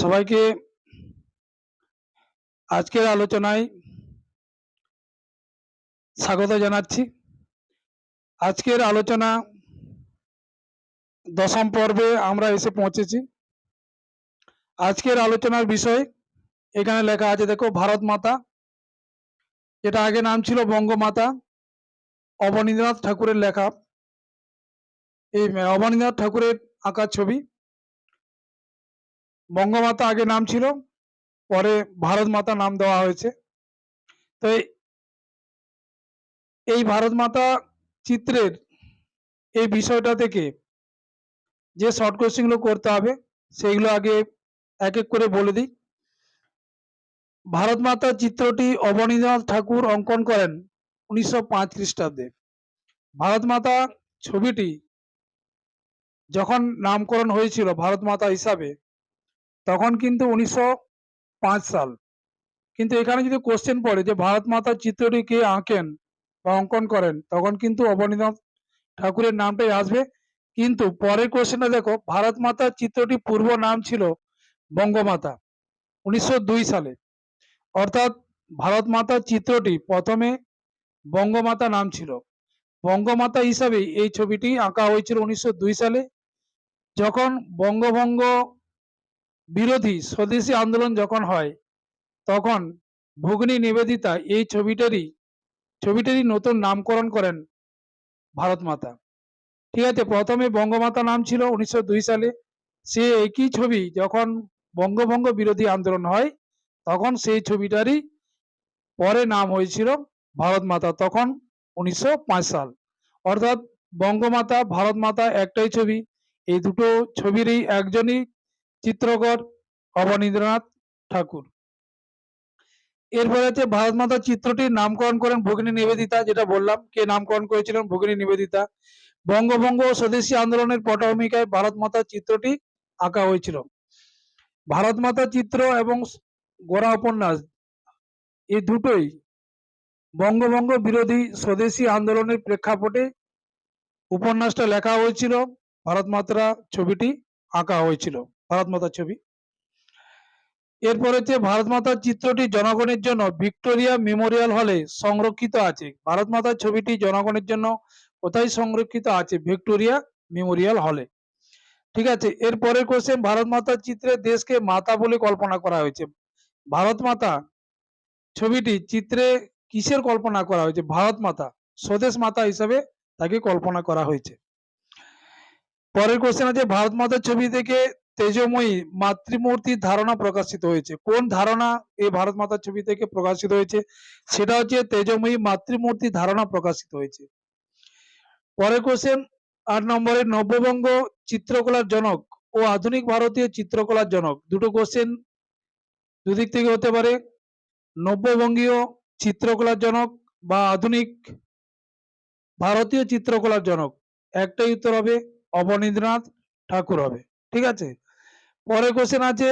সবাইকে আজকের আলোচনায় স্বাগত জানাচ্ছি। আজকের আলোচনা দশম পর্বে আমরা এসে পৌঁছেছি। আজকের আলোচনার বিষয় এখানে লেখা আছে, দেখো, ভারত মাতা। যেটা আগে নাম ছিল বঙ্গমাতা। অবনীন্দ্রনাথ ঠাকুরের লেখা। এই, অবনীন্দ্রনাথ ঠাকুরের আঁকা ছবি। বঙ্গমাতা আগে নাম ছিল, পরে ভারত মাতা নাম দেওয়া হয়েছে। তো এই- ভারত মাতা চিত্রের এই বিষয়টা থেকে যে শর্ট কোশ্চেনগুলো করতে হবে, সেইগুলো আগে এক এক করে বলে দিই। ভারত মাতা চিত্রটি অবনীন্দ্রনাথ ঠাকুর অঙ্কন করেন উনিশশো পাঁচ খ্রিস্টাব্দে। ভারত মাতা ছবিটি যখন নামকরণ হয়েছিল, ভারত মাতা হিসাবে তখন কিন্তু উনিশশো পাঁচ সাল। কিন্তু এখানে যদি কোশ্চেন পড়ে যে ভারত মাতার চিত্রটি কে আঁকেন বা অঙ্কন করেন, তখন কিন্তু অবনীন্দ্রনাথ ঠাকুরের নামটাই আসবে। কিন্তু পরের কোশ্চেনটা দেখো, ভারত মাতার চিত্রটি পূর্ব নাম ছিল বঙ্গমাতা উনিশশো দুই সালে। অর্থাৎ ভারত মাতার চিত্রটি প্রথমে বঙ্গমাতা নাম ছিল। বঙ্গমাতা হিসাবে এই ছবিটি আঁকা হয়েছিল উনিশশো দুই সালে। যখন বঙ্গভঙ্গ বিরোধী স্বদেশী আন্দোলন যখন হয়, তখন ভগ্নী নিবেদিতা এই ছবিটারই ছবিটারই নতুন নামকরণ করেন ভারত মাতা। ঠিক আছে, প্রথমে বঙ্গমাতা নাম ছিল উনিশশো দুই সালে। সে একই ছবি যখন বঙ্গভঙ্গ বিরোধী আন্দোলন হয়, তখন সেই ছবিটারই পরে নাম হয়েছিল ভারত মাতা, তখন উনিশশো পাঁচ সাল। অর্থাৎ বঙ্গমাতা, ভারত মাতা একটাই ছবি। এই দুটো ছবিরই একজনই চিত্রকর, অবনীন্দ্রনাথ ঠাকুর। এরপরে হচ্ছে ভারত মাতার চিত্রটির নামকরণ করেন ভগিনী নিবেদিতা, যেটা বললাম, কে নামকরণ করেছিলেন? ভগিনী নিবেদিতা। বঙ্গভঙ্গ স্বদেশী আন্দোলনের পটভূমিকায় ভারত মাতার চিত্রটি আঁকা হয়েছিল। ভারত মাতার চিত্র এবং গোড়া উপন্যাস এই দুটোই বঙ্গভঙ্গ বিরোধী স্বদেশী আন্দোলনের প্রেক্ষাপটে উপন্যাসটা লেখা হয়েছিল। ভারত মাতারা ছবিটি আঁকা হয়েছিল। ভারত মাতার ছবি। এরপর হচ্ছে ভারত মাতার চিত্রটি জনগণের জন্য ভিক্টোরিয়া মেমোরিয়াল হলে সংরক্ষিত আছে। ভারত মাতার ছবিটি জনগণের জন্য কোথায় সংরক্ষিত আছে? ভিক্টোরিয়া মেমোরিয়াল হলে। ঠিক আছে, এরপরের কোশ্চেন ভারত মাতার চিত্রে দেশকে মাতা বলে কল্পনা করা হয়েছে। ভারত মাতা ছবিটি চিত্রে কিসের কল্পনা করা হয়েছে? ভারত মাতা, স্বদেশ মাতা হিসাবে তাকে কল্পনা করা হয়েছে। পরের কোশ্চেন আছে, ভারত মাতার ছবি থেকে তেজময়ী মাতৃমূর্তির ধারণা প্রকাশিত হয়েছে। কোন ধারণা এই ভারত মাতার ছবি থেকে প্রকাশিত হয়েছে? সেটা হচ্ছে তেজময়ী মাতৃমূর্তির ধারণা প্রকাশিত হয়েছে। পরের কোশ্চেন আট নম্বরে নব্যবঙ্গ চিত্রকলার জনক ও আধুনিক ভারতীয় চিত্রকলার জনক। দুটো কোশ্চেন দুদিক থেকে হতে পারে। নব্যবঙ্গীয় চিত্রকলার জনক বা আধুনিক ভারতীয় চিত্রকলার জনক। একটাই উত্তর হবে, অবনীন্দ্রনাথ ঠাকুর হবে। ঠিক আছে? পরে কোশ্চেন আছে,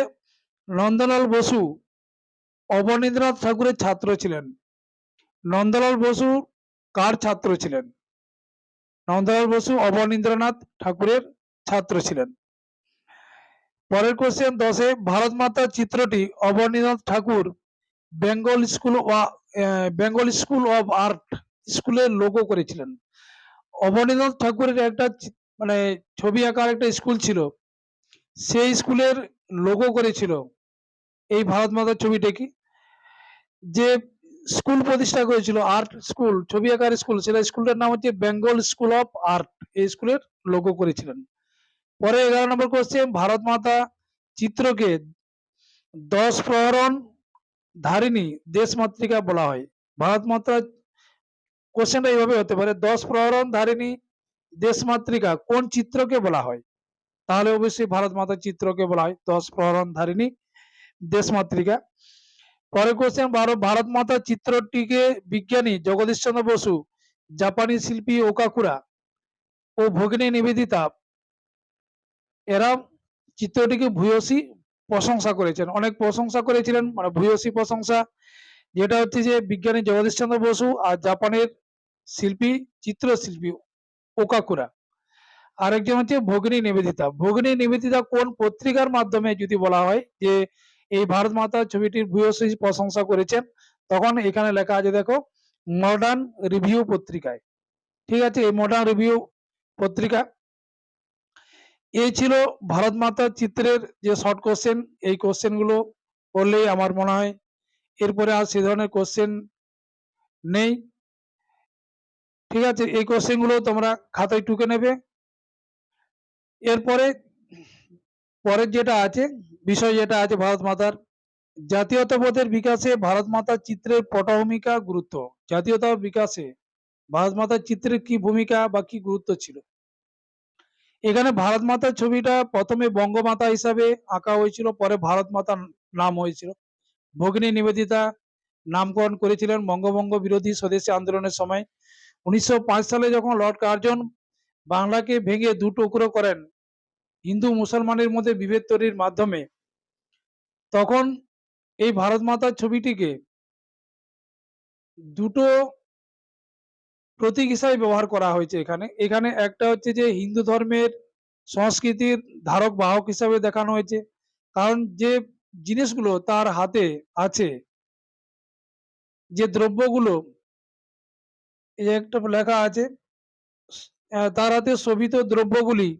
নন্দলাল বসু, অবনীন্দ্রনাথ ঠাকুরের ছাত্র ছিলেন। নন্দলাল বসু কার ছাত্র ছিলেন? নন্দলাল বসু অবনীন্দ্রনাথ ঠাকুরের ছাত্র ছিলেন। পরের কোশ্চেন দশে, ভারত মাতার চিত্রটি Abanindranath Thakur Bengal school Bengal school of art স্কুলের লোগো করেছিলেন। অবনীন্দ্রনাথ ঠাকুরের একটা মানে ছবি আঁকার একটা স্কুল ছিল। সেই স্কুলের লোগো করেছিল। এই ভারত মাতার ছবিটা কি? যে স্কুল প্রতিষ্ঠা করেছিল আর্ট স্কুল ছবি আঁকার স্কুল সেটা স্কুলটার নাম হচ্ছে বেঙ্গল স্কুল অফ আর্ট এই স্কুলের লোগো করেছিলেন। পরে এগারো নম্বর কোশ্চেন ভারত মাতা চিত্রকে দশ প্রহরণ ধারিণী দেশমাতৃকা বলা হয়। ভারত মাতা কোশ্চেনটা এইভাবে হতে পারে, দশ প্রহরণ ধারিণী দেশমাতৃকা কোন চিত্রকে বলা হয়? তাহলে অবশ্যই ভারত মাতার চিত্রকে বলা হয় দশ প্রহরণ ধারিণী দেশমাতৃকা পরে কোশ্চেন ভারত মাতার চিত্রটিকে বিজ্ঞানী জগদীশ চন্দ্র বসু, জাপানি শিল্পী ওকাকুরা ও ভগিনী নিবেদিতা, এরা চিত্রটিকে ভূয়সী প্রশংসা করেছেন। অনেক প্রশংসা করেছিলেন মানে ভূয়সী প্রশংসা। যেটা হচ্ছে যে বিজ্ঞানী জগদীশ চন্দ্র বসু আর জাপানের শিল্পী, চিত্রশিল্পী ওকাকুরা। আরেকজন হচ্ছে ভগিনী নিবেদিতা। ভগিনী নিবেদিতা কোন পত্রিকার মাধ্যমে যদি বলা হয় যে, এই ভারত মাতা ছবিটির ভূয়সী প্রশংসা করেছেন, তখন এখানে লেখা আছে দেখো মডার্ন রিভিউ পত্রিকায়। ঠিক আছে, এই মডার্ন রিভিউ পত্রিকা। এই ছিল ভারত মাতার চিত্রের যে শর্ট কোশ্চেন এই কোশ্চেনগুলো করলেই আমার মনে হয় এরপরে আর সে ধরনের কোশ্চেন নেই। ঠিক আছে, এই কোশ্চেনগুলো তোমরা খাতায় টুকে নেবে। এরপরে পরের যেটা আছে, বিষয় যেটা আছে ভারত মাতার জাতীয়তাবোধের বিকাশে ভারত মাতার চিত্রের পটভূমিকা গুরুত্ব। জাতীয়তা বিকাশে ভারত মাতার চিত্রের কি ভূমিকা বা কি গুরুত্ব ছিল? এখানে ভারত মাতার ছবিটা প্রথমে বঙ্গমাতা হিসাবে আঁকা হয়েছিল, পরে ভারত মাতার নাম হয়েছিল। ভগিনী নিবেদিতা নামকরণ করেছিলেন বঙ্গভঙ্গ বিরোধী স্বদেশী আন্দোলনের সময়। উনিশশো পাঁচ সালে যখন লর্ড কার্জন বাংলাকে ভেঙে দু টুকরো করেন হিন্দু মুসলমানের মধ্যে বিভেদ তৈরির মাধ্যমে। তখন এই ভারত মাতার ছবিটিকে দুটো প্রতীক হিসাবে ব্যবহার করা হয়েছে এখানে। এখানে একটা হচ্ছে যে হিন্দু ধর্মের সংস্কৃতির ধারক বাহক হিসাবে দেখানো হয়েছে। কারণ যে জিনিসগুলো তার হাতে আছে, যে দ্রব্যগুলো, এই একটা লেখা আছে তার হাতে শোভিত দ্রব্যগুলি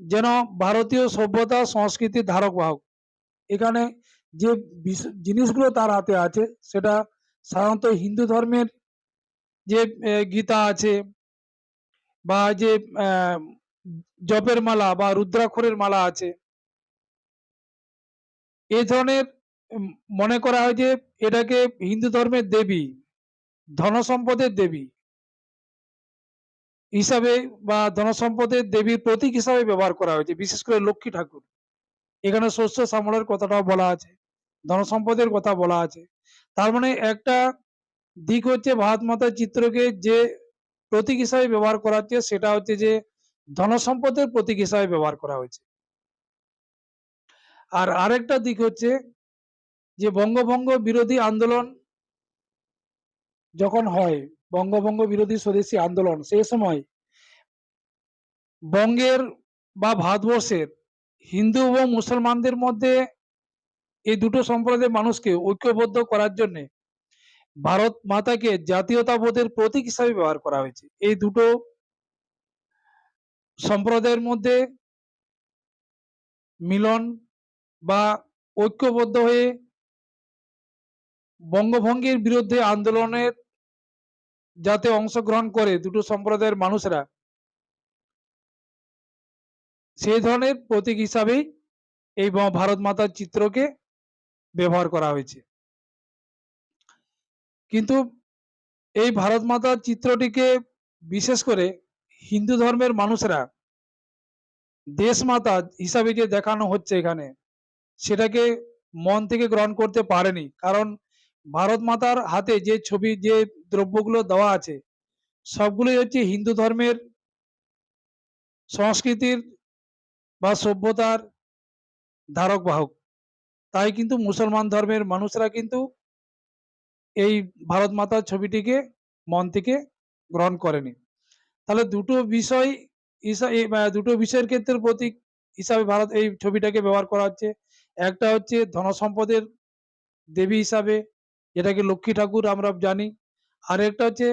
যেন ভারতীয় সভ্যতা সংস্কৃতির ধারক বাহক। এখানে যে জিনিসগুলো তার হাতে আছে, সেটা সাধারণত হিন্দু ধর্মের যে গীতা আছে বা যে জপের মালা বা রুদ্রাক্ষরের মালা আছে, এ ধরনের মনে করা হয় যে এটাকে হিন্দু ধর্মের দেবী, ধনসম্পদের দেবী। হিসাবে বা ধনসম্পদের দেবীর প্রতীক হিসাবে ব্যবহার করা হয়েছে, বিশেষ করে লক্ষ্মী ঠাকুর। এখানে শস্য শ্যামলের কথাটাও বলা আছে, ধনসম্পদের কথা বলা আছে। তার মানে একটা দিক হচ্ছে ভারত মাতার চিত্রকে যে প্রতীক হিসাবে ব্যবহার করা হচ্ছে, সেটা হচ্ছে যে ধনসম্পদের প্রতীক হিসাবে ব্যবহার করা হয়েছে। আর আরেকটা দিক হচ্ছে যে বঙ্গভঙ্গ বিরোধী আন্দোলন যখন হয় বঙ্গভঙ্গ বিরোধী স্বদেশী আন্দোলন। সেই সময় বঙ্গের বা ভারতবর্ষের হিন্দু এবং মুসলমানদের মধ্যে এই দুটো সম্প্রদায়ের মানুষকে ঐক্যবদ্ধ করার জন্য ভারত মাতাকে জাতীয়তাবোধের প্রতীক হিসাবে ব্যবহার করা হয়েছে। এই দুটো সম্প্রদায়ের মধ্যে মিলন বা ঐক্যবদ্ধ হয়ে বঙ্গভঙ্গের বিরুদ্ধে আন্দোলনের যাতে অংশগ্রহণ করে দুটো সম্প্রদায়ের মানুষরা। সেই ধরনের প্রতীক হিসাবেই এই ভারত মাতার চিত্রকে ব্যবহার করা হয়েছে। কিন্তু এই ভারত মাতার চিত্রটিকে বিশেষ করে হিন্দু ধর্মের মানুষরা দেশ মাতা হিসাবে যে দেখানো হচ্ছে এখানে, সেটাকে মন থেকে গ্রহণ করতে পারেনি। কারণ ভারত মাতার হাতে যে ছবি, যে দ্রব্যগুলো দেওয়া আছে। সবগুলোই হচ্ছে হিন্দু ধর্মের সংস্কৃতির বা সভ্যতার ধারক বাহক। তাই কিন্তু মুসলমান ধর্মের মানুষরা কিন্তু এই ভারত মাতার ছবিটিকে, মন থেকে গ্রহণ করেনি। তাহলে দুটো বিষয় দুটো বিষয়ের ক্ষেত্রে প্রতীক হিসাবে ভারত এই ছবিটাকে ব্যবহার করা হচ্ছে। একটা হচ্ছে ধনসম্পদের দেবী হিসাবে, যেটাকে লক্ষ্মী ঠাকুর আমরা জানি। আর একটা হচ্ছে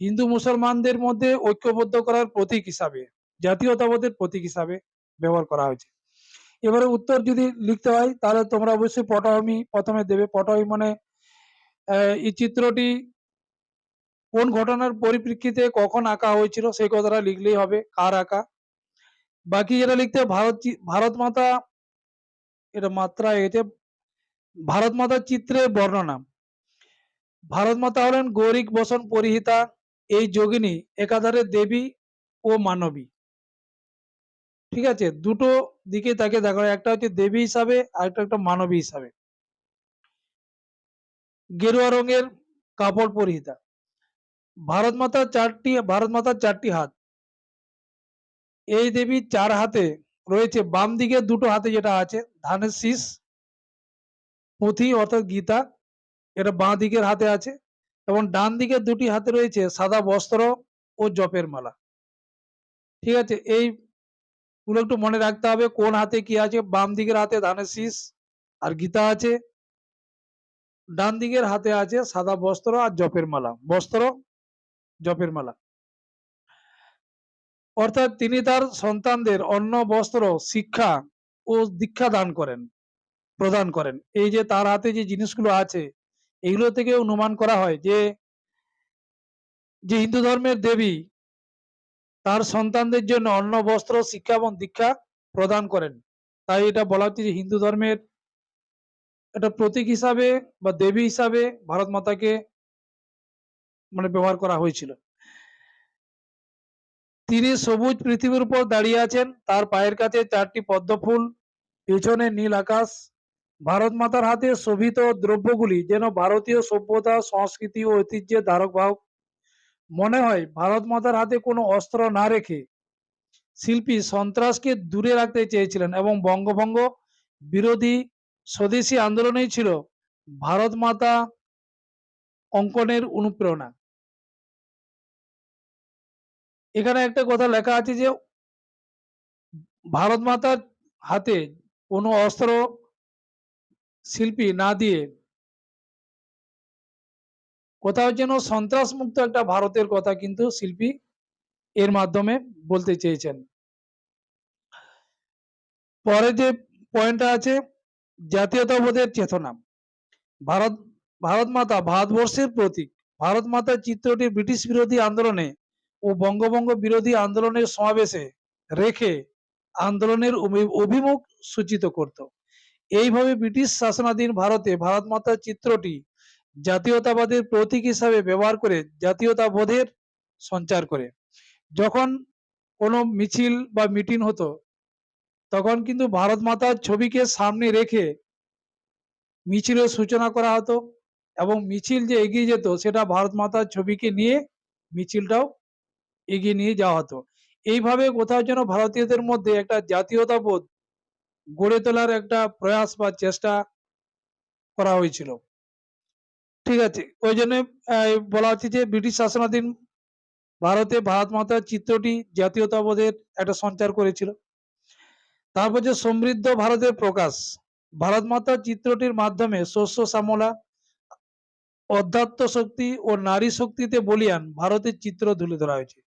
হিন্দু মুসলমানদের মধ্যে ঐক্যবদ্ধ করার প্রতীক হিসাবে, জাতীয়তাবোধের প্রতীক হিসাবে ব্যবহার করা হয়েছে। এবারে উত্তর যদি লিখতে হয়, তাহলে তোমরা অবশ্যই পটভূমি প্রথমে দেবে। পটভূমি মানে এই চিত্রটি কোন ঘটনার পরিপ্রেক্ষিতে কখন আঁকা হয়েছিল, সেই কথাটা লিখলেই হবে, কার আঁকা। বাকি যেটা লিখতে ভারত ভারত মাতা, এটা মাত্রা এতে, ভারত মাতার চিত্রের বর্ণনা ভারত মাতা হলেন গৌরিক বসন পরিহিতা, এই যোগিনী একাধারে দেবী ও মানবী। ঠিক আছে, দুটো দিকে তাকে দেখা একটা হচ্ছে দেবী হিসাবে, আর একটা একটা মানবী হিসাবে। গেরুয়া রঙের কাপড় পরিহিতা। ভারত মাতার চারটি, ভারত মাতার চারটি হাত। এই দেবীর চার হাতে রয়েছে, বাম দিকে দুটো হাতে যেটা আছে, ধানের শীষ, পুঁথি অর্থাৎ গীতা এটা বাঁ দিকের হাতে আছে এবং ডান দিকের দুটি হাতে রয়েছে সাদা বস্ত্র ও জপের মালা। ঠিক আছে? এই গুলো একটু মনে রাখতে হবে, কোন হাতে কি আছে? বাম দিকের হাতে ধানের শীষ আর গীতা আছে, ডান দিকের হাতে আছে সাদা বস্ত্র আর জপের মালা, বস্ত্র, জপের মালা। অর্থাৎ তিনি তার সন্তানদের অন্ন, বস্ত্র, শিক্ষা ও দীক্ষা দান করেন, প্রদান করেন। এই যে তার হাতে যে জিনিসগুলো আছে এগুলো থেকে অনুমান করা হয় যে যে হিন্দু ধর্মের দেবী তার সন্তানদের জন্য অন্ন, বস্ত্র, শিক্ষা এবং দীক্ষা প্রদান করেন। তাই এটা বলা হচ্ছে যে হিন্দু ধর্মের একটা প্রতীক হিসাবে বা দেবী হিসাবে ভারত মাতাকে মানে ব্যবহার করা হয়েছিল। তিনি সবুজ পৃথিবীর উপর দাঁড়িয়ে আছেন, তার পায়ের কাছে চারটি পদ্ম ফুল পেছনে নীল আকাশ ভারত মাতার হাতে শোভিত দ্রব্যগুলি যেন ভারতীয় সভ্যতা, সংস্কৃতি ও ঐতিহ্যের ধারক বাহক। মনে হয় ভারত মাতার হাতে কোনো অস্ত্র না রেখে শিল্পী সন্ত্রাসকে দূরে রাখতে চেয়েছিলেন এবং বঙ্গভঙ্গ বিরোধী স্বদেশী আন্দোলনেই ছিল ভারত মাতা অঙ্কনের অনুপ্রেরণা। এখানে একটা কথা লেখা আছে যে ভারত মাতার হাতে কোনো অস্ত্র শিল্পী না দিয়ে কোথাও যেন সন্ত্রাস মুক্ত একটা ভারতের কথা কিন্তু শিল্পী এর মাধ্যমে বলতে চেয়েছেন। পরে যে পয়েন্টটা আছে, জাতীয়তাবোধের চেতনা। ভারত ভারত মাতা ভারতবর্ষের প্রতীক। ভারত মাতার চিত্রটি ব্রিটিশ বিরোধী আন্দোলনে ও বঙ্গভঙ্গ বিরোধী আন্দোলনের সমাবেশে রেখে আন্দোলনের অভিমুখ সূচিত করত। এইভাবে ব্রিটিশ শাসনাধীন ভারতে ভারত মাতার চিত্রটি জাতীয়তাবাদের প্রতীক হিসাবে ব্যবহার করে জাতীয়তাবোধের সঞ্চার করে। যখন কোনো মিছিল বা মিটিং হতো, তখন কিন্তু ভারত মাতার ছবিকে সামনে রেখে মিছিলের সূচনা করা হতো এবং মিছিল যে এগিয়ে যেত, সেটা ভারত মাতার ছবিকে নিয়ে মিছিলটাও এগিয়ে নিয়ে যাওয়া হতো। এইভাবে কোথাও যেন ভারতীয়দের মধ্যে একটা জাতীয়তাবোধ গড়ে তোলার একটা প্রয়াস বা চেষ্টা করা হয়েছিল। ঠিক আছে, ওই জন্য বলা হচ্ছে যে ব্রিটিশ শাসনাধীন ভারতে ভারত মাতার চিত্রটি জাতীয়তাবোধের একটা সঞ্চার করেছিল। তারপর যে সমৃদ্ধ ভারতের প্রকাশ, ভারত মাতার চিত্রটির মাধ্যমে শস্য, শ্যামলা, অধ্যাত্ম শক্তি ও নারী শক্তিতে বলিয়ান ভারতের চিত্র তুলে ধরা হয়েছে।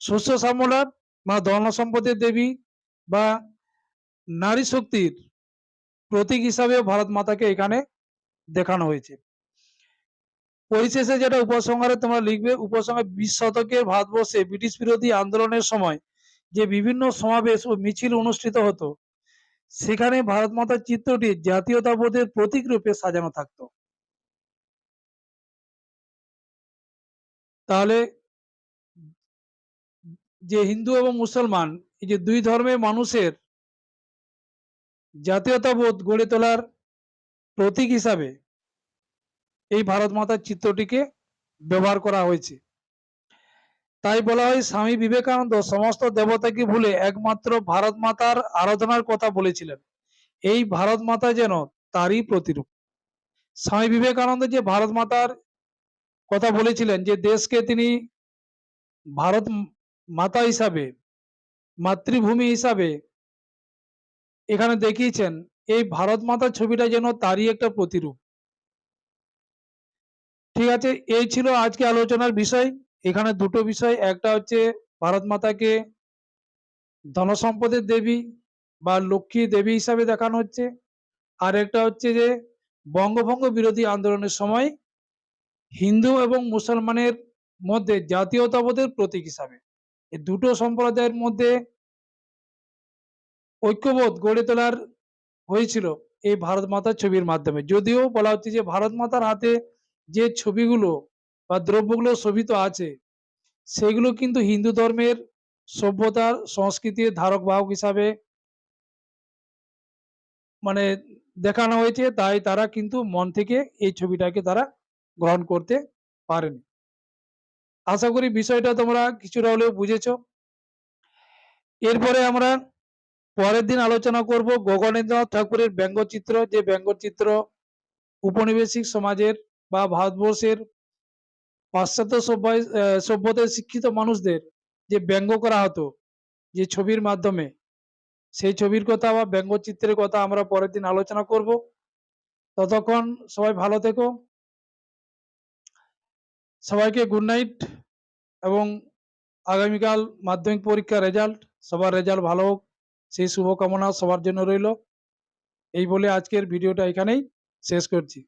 শস্য শ্যামলা মা ধন সম্পদের দেবী বা নারী শক্তির প্রতীক হিসাবে ভারত মাতাকে এখানে দেখানো হয়েছে। পরিশেষে যেটা উপসংহারে তোমরা লিখবে, উপসংহার বিশ শতকে ভারতবর্ষে ব্রিটিশ বিরোধী আন্দোলনের সময় যে বিভিন্ন সমাবেশ ও মিছিল অনুষ্ঠিত হতো, সেখানে ভারত মাতার চিত্রটি জাতীয়তাবোধের প্রতীক রূপে সাজানো থাকতো। তাহলে যে হিন্দু এবং মুসলমান, এই যে দুই ধর্মের মানুষের জাতীয়তাবোধ গড়ে তোলার প্রতীক হিসাবে এই ভারত মাতার চিত্রটিকে ব্যবহার করা হয়েছে। তাই বলা হয় স্বামী বিবেকানন্দ সমস্ত দেবতাকে ভুলে একমাত্র ভারত মাতার আরাধনার কথা বলেছিলেন। এই ভারত মাতা যেন তারই প্রতিরূপ। স্বামী বিবেকানন্দ যে ভারত মাতার কথা বলেছিলেন যে দেশকে তিনি ভারত মাতা হিসাবে, মাতৃভূমি হিসাবে এখানে দেখিয়েছেন, এই ভারত মাতার ছবিটা যেন তারই একটা প্রতিরূপ। ঠিক আছে, এই ছিল আজকে আলোচনার বিষয়। এখানে দুটো বিষয়, একটা হচ্ছে ভারত মাতাকে ধনসম্পদের দেবী বা লক্ষ্মী দেবী হিসাবে দেখানো হচ্ছে, আর একটা হচ্ছে যে বঙ্গভঙ্গ বিরোধী আন্দোলনের সময় হিন্দু এবং মুসলমানের মধ্যে জাতীয়তাবোধের প্রতীক হিসাবে। এই দুটো সম্প্রদায়ের মধ্যে ঐক্যবোধ গড়ে তোলার হয়েছিল এই ভারত মাতার ছবির মাধ্যমে। যদিও বলা হচ্ছে যে, ভারত মাতার হাতে যে ছবিগুলো বা দ্রব্যগুলো শোভিত আছে, সেগুলো কিন্তু হিন্দু ধর্মের সভ্যতার সংস্কৃতির ধারক বাহক হিসাবে মানে দেখানো হয়েছে, তাই তারা কিন্তু মন থেকে এই ছবিটাকে তারা গ্রহণ করতে পারেনি। আশা করি বিষয়টা তোমরা কিছুটা হলেও বুঝেছ। এরপরে আমরা পরের দিন আলোচনা করব গগনেন্দ্রনাথ ঠাকুরের ব্যঙ্গচিত্র। যে ব্যঙ্গচিত্র উপনিবেশিক সমাজের বা ভারতবর্ষের পাশ্চাত্য সভ্যতায় শিক্ষিত মানুষদের যে ব্যঙ্গ করা হতো যে ছবির মাধ্যমে, সেই ছবির কথা বা ব্যঙ্গচিত্রের কথা আমরা পরের দিন আলোচনা করব। ততক্ষণ সবাই ভালো থেকো। সবাইকে গুড নাইট এবং আগামীকাল মাধ্যমিক পরীক্ষার রেজাল্ট সবার রেজাল্ট ভালো হোক। সেই শুভকামনা সবার জন্য রইল। এই বলে আজকের ভিডিওটা এখানেই শেষ করছি।